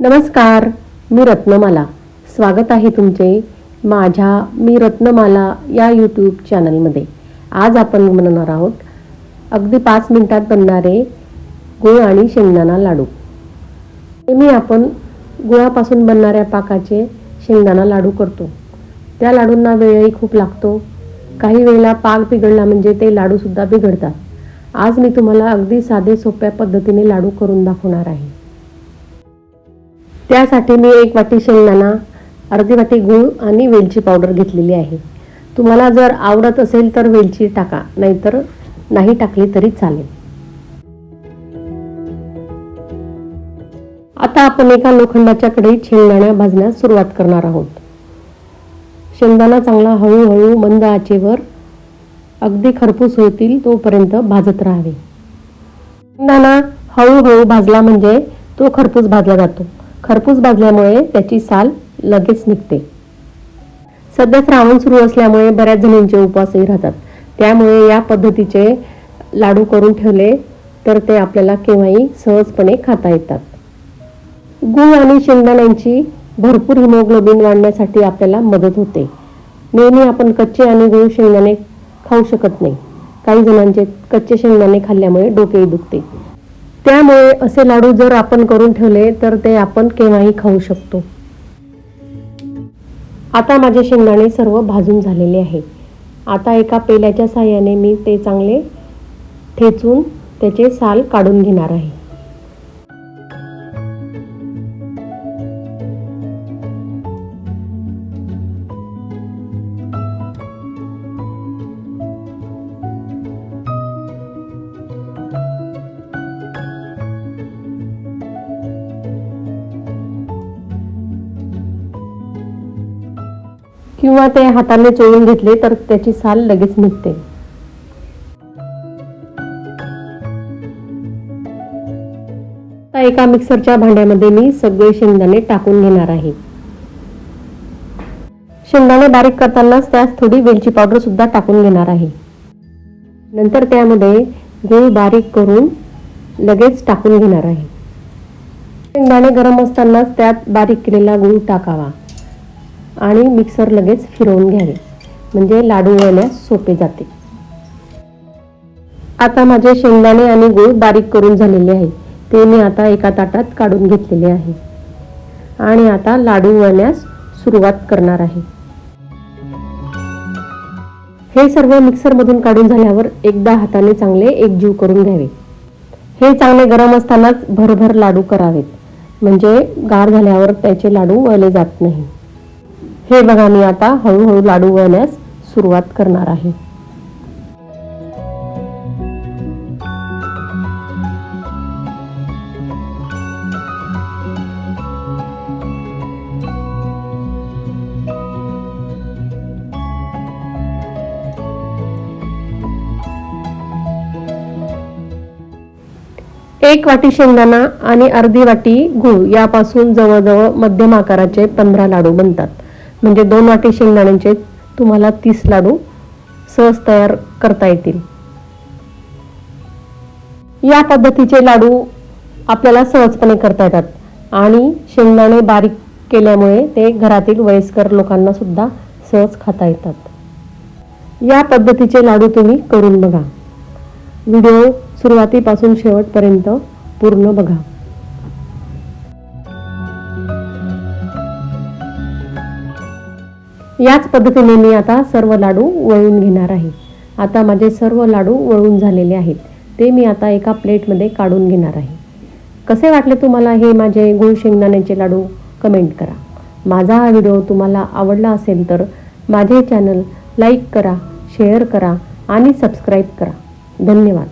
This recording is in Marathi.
नमस्कार मी रत्नमाला. स्वागत आहे तुमचे माझ्या मी रत्नमाला या यूट्यूब चॅनलमध्ये आज आपण बनवणार आहोत अगदी पाच मिनिटात बनणारे गुळ आणि शेंगदाणा लाडू. नेहमी आपण गुळापासून बनणाऱ्या पाकाचे शेंगदाणा लाडू करतो. त्या लाडूंना वेळही खूप लागतो. काही वेळेला पाक बिघडला म्हणजे ते लाडूसुद्धा बिघडतात. आज मी तुम्हाला अगदी साधे सोप्या पद्धतीने लाडू करून दाखवणार आहे. त्यासाठी मी एक वाटी शेंगदाणा अर्धी वाटी गूळ आणि वेलची पावडर घेतलेली आहे. तुम्हाला जर आवडत असेल तर वेलची टाका नाहीतर नाही टाकली तरी चालेल. आता आपण एका लोखंडाच्या कढईत शेंगदाणा भाजण्यास सुरुवात करणार आहोत. शेंगदाणा चांगला हळूहळू मंद आचेवर अगदी खरपूस होतील तोपर्यंत भाजत राहावे. शेंगदाणा हळूहळू भाजला म्हणजे तो खरपूस भाजला जातो. खरपूस भाजल्यामुळे त्याची साल लगेच निघते. सध्या श्रावण सुरू असल्यामुळे बऱ्याच जणींचे उपवासही राहतात. त्यामुळे या पद्धतीचे लाडू करून ठेवले तर ते आपल्याला केव्हाही सहजपणे खाता येतात. गूळ आणि शेंगदाण्यांची भरपूर हिमोग्लोबिन वाढण्यासाठी आपल्याला मदत होते. नेहमी आपण कच्चे आणि गूळ शेंगदाणे खाऊ शकत नाही. काही जणांचे कच्चे शेंगदाणे खाल्ल्यामुळे डोकेही दुखते. त्यामुळे असे लाडू जर आपण करून ठेवले तर ते आपण केव्हाही खाऊ शकतो. आता माझे शेंगदाणे सर्व भाजून झालेले आहे. आता एका पेल्याच्या साह्याने मी ते चांगले ठेचून त्याचे साल काढून घेणार आहे. किंवा ते हाताने चोळून घेतले तर त्याची साल लगेच निघते. एका मिक्सरच्या भांड्यामध्ये मी सगळे शेंगदाणे टाकून घेणार आहे. शेंगदाणे बारीक करतानाच त्यात थोडी वेलची पावडर सुद्धा टाकून घेणार आहे. नंतर त्यामध्ये गूळ बारीक करून लगेच टाकून घेणार आहे. शेंगदाणे गरम असतानाच त्यात बारीक केलेला गूळ टाकावा. आणि मिक्सर लगेच फिरवून घ्यावे. म्हणजे लाडू वळण्यास सोपे जाते. आता माझे शेंगदाणे आणि गूळ बारीक करून झालेले आहे. ते मी आता एका ताटात काढून घेतलेले आहे. आणि आता लाडू वळण्यास सुरुवात करणार आहे. हे सर्व मिक्सरमधून काढून झाल्यावर एकदा हाताने चांगले एकजीव करून घ्यावे. हे चांगले गरम असतानाच भरभर लाडू करावेत. म्हणजे गार झाल्यावर त्याचे लाडू वळले जात नाही. हे बघा मी आता हळूहळू लाडू वळण्यास सुरुवात करणार आहे. एक वाटी शेंगदाणा आणि अर्धी वाटी गूळ यापासून जवळजवळ मध्यम आकाराचे पंधरा लाडू बनतात. म्हणजे दोन वाटी शेंगदाण्यांचे तुम्हाला तीस लाडू सहज तयार करता येतील. या पद्धतीचे लाडू आपल्याला सहजपणे करता येतात. आणि शेंगदाणे बारीक केल्यामुळे ते घरातील वयस्कर लोकांना सुद्धा सहज खाता येतात. या पद्धतीचे लाडू तुम्ही करून बघा. व्हिडिओ सुरुवातीपासून शेवटपर्यंत पूर्ण बघा. याच पद्धतीने मी आता सर्व लाडू वळून घेणार आहे. आता माझे सर्व लाडू वळून झालेले आहेत. ते मी आता एका प्लेटमध्ये काढून घेणार आहे. कसे वाटले तुम्हाला हे माझे गुळ शेंगदाण्याचे लाडू? कमेंट करा. माझा हा व्हिडिओ तुम्हाला आवडला असेल तर माझे चॅनल लाईक करा शेअर करा आणि सबस्क्राईब करा. धन्यवाद.